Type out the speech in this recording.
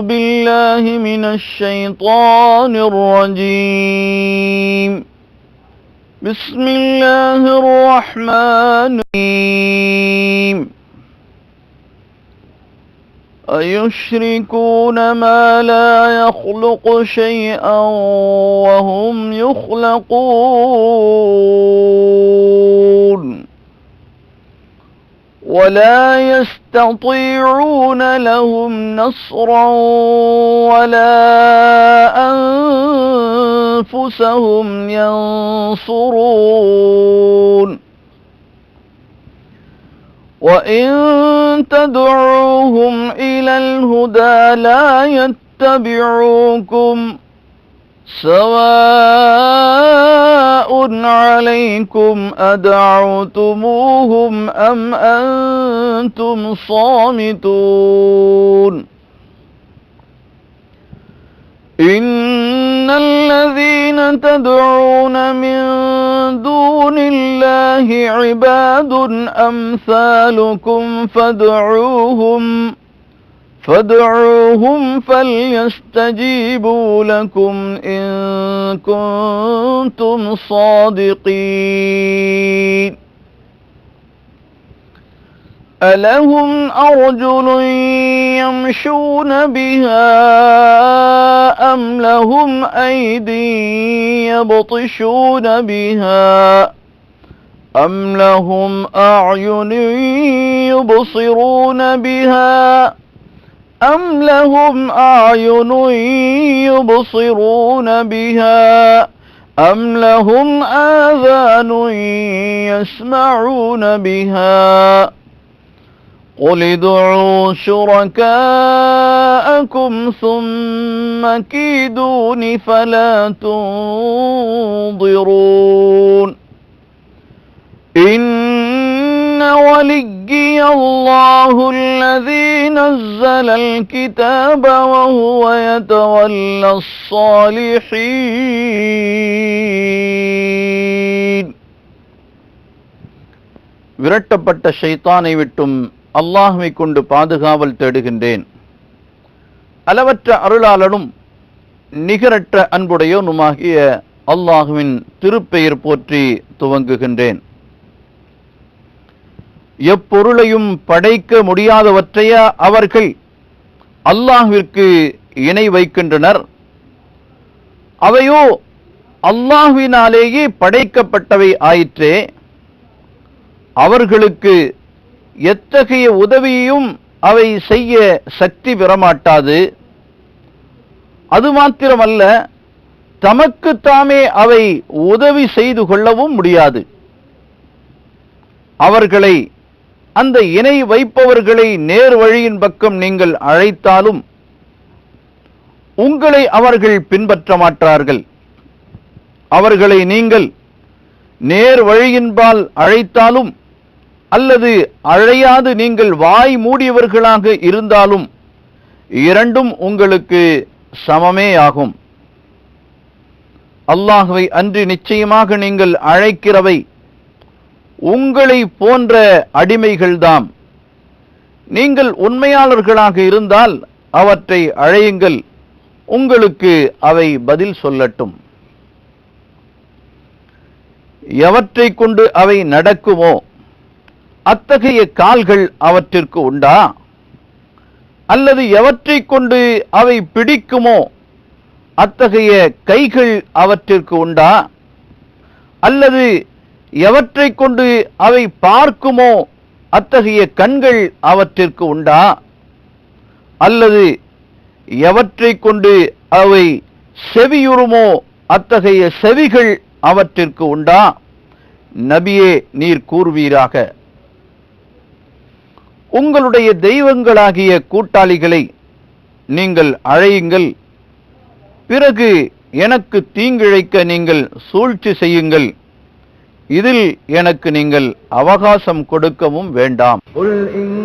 بالله من الشيطان الرجيم. بسم الله الرحمن الرحيم. أيشركون ما لا يخلق شيئا وهم يخلقون؟ ولا يستطيعون لهم نصرا ولا أنفسهم ينصرون وإن تدعوهم إلى الهدى لا يتبعوكم سواء عليكم أدعوتموهم أم أنتم صامتون؟ إن الذين تدعون من دون الله عباد أمثالكم فادعوهم فادعوهم. فليستجيبوا لكم إن كنتم صادقين. ألهم أرجل يمشون بها أم لهم أيدي يبطشون بها أم لهم أعين يبصرون بها أم لهم أعين يبصرون بها أم لهم آذان يسمعون بها قل ادعوا شركاءكم ثم كيدون فلا تنظرون إن وليي الله الذي نزل الكتاب وهو يتولى الصالحين விரட்டப்பட்ட ஷைத்தானை விட்டும் அல்லாஹுவை கொண்டு பாதுகாவல் தேடுகின்றேன் அளவற்ற அருளாளனும் நிகரற்ற அன்புடையோனுமாகிய அல்லாஹுவின் திருப்பெயர் போற்றி துவங்குகின்றேன் எப்பொருளையும் படைக்க முடியாதவற்றைய அவர்கள் அல்லாஹிற்கு இணை வைக்கின்றனர். அவையோ அல்லாஹுவினாலேயே படைக்கப்பட்டவை ஆயிற்றே. அவர்களுக்கு எத்தகைய உதவியையும் அவை செய்ய சக்தி பெறமாட்டாது. அது மாத்திரமல்ல தமக்கு தாமே அவை உதவி செய்து கொள்ளவும் முடியாது. அவர்களை அந்த இணை வைப்பவர்களை நேர் வழியின் பக்கம் நீங்கள் அழைத்தாலும் உங்களை அவர்கள் பின்பற்ற மாட்டார்கள். அவர்களை நீங்கள் நேர் வழியின்பால் அழைத்தாலும் அல்லது அழையாது நீங்கள் வாய் மூடியவர்களாக இருந்தாலும் இரண்டும் உங்களுக்கு சமமே ஆகும். அல்லாஹுவை அன்று நிச்சயமாக நீங்கள் அழைக்கிறவை உங்களை போன்ற அடிமைகள்தாம். நீங்கள் உண்மையாளர்களாக இருந்தால் அவற்றை அழையுங்கள். உங்களுக்கு அவை பதில் சொல்லட்டும். எவற்றை கொண்டு அவை நடக்குமோ அத்தகைய கால்கள் அவற்றிற்கு உண்டா? அல்லது எவற்றை கொண்டு அவை பிடிக்குமோ அத்தகைய கைகள் அவற்றிற்கு உண்டா? அல்லது எவற்றை கொண்டு அவை பார்க்குமோ அத்தகைய கண்கள் அவற்றிற்கு உண்டா? அல்லது எவற்றை கொண்டு அவை செவியுறுமோ அத்தகைய செவிகள் அவற்றிற்கு உண்டா? நபியே நீர் கூறுவீராக. உங்களுடைய தெய்வங்களாகிய கூட்டாளிகளை நீங்கள் அழையுங்கள். பிறகு எனக்கு தீங்கிழைக்க நீங்கள் சூழ்ச்சி செய்யுங்கள். இதில் எனக்கு நீங்கள் அவகாசம் கொடுக்கவும் வேண்டாம்.